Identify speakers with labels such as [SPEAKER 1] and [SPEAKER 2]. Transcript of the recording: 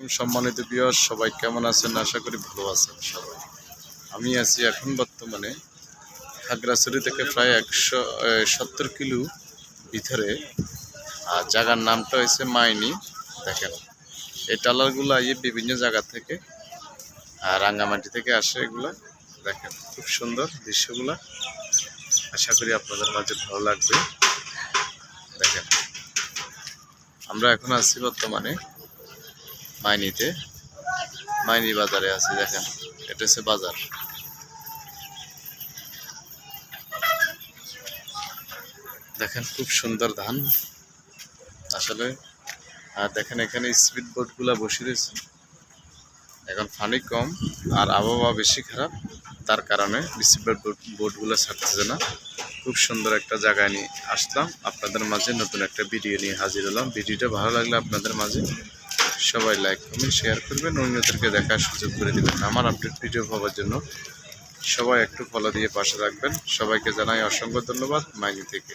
[SPEAKER 1] সম্মানিত বিয়স সবাই কেমন আছেন? আশা করি ভালো আছেন সবাই। আমি আছি এখন বর্তমানে খাগড়াছড়ি থেকে প্রায় একশো সত্তর কিলো ভিতরে। আর জায়গার নামটা হয়েছে মাইনি, দেখেন। এই টালারগুলো এই বিভিন্ন জায়গা থেকে, আর রাঙ্গামাটি থেকে আসে এগুলা, দেখেন। খুব সুন্দর দৃশ্যগুলা। আশা করি আপনাদের মাঝে ভালো লাগবে। দেখেন। আমরা এখন আছি বর্তমানে মাইনিতে। মাইনি বাজারে আছি, দেখেন। এটা হচ্ছে বাজার। দেখেন, খুব সুন্দর ধান। আসলে, আর দেখেন, এখানে স্পিড বোটগুলো বসে রয়েছে। এখন ফানি কম, আর আবহাওয়া বেশি খারাপ। তার কারণে স্পিড বোট, বোটগুলো ছাড়তেছে না। খুব সুন্দর একটা জায়গায় নিয়ে আসলাম। আপনাদের মাঝে নতুন একটা ভিডিও নিয়ে হাজির হলাম। ভিডিওটা ভালো লাগলে আপনাদের মাঝে সবাই লাইক কমেন্ট শেয়ার করবেন। অন্যদেরকে দেখার সুযোগ করে দিবেন। আমার আপডেট ভিডিও পাওয়ার জন্য সবাই একটু ফলো দিয়ে পাশে রাখবেন সবাইকে জানাই অসংখ্য ধন্যবাদ। মাইনি থেকে।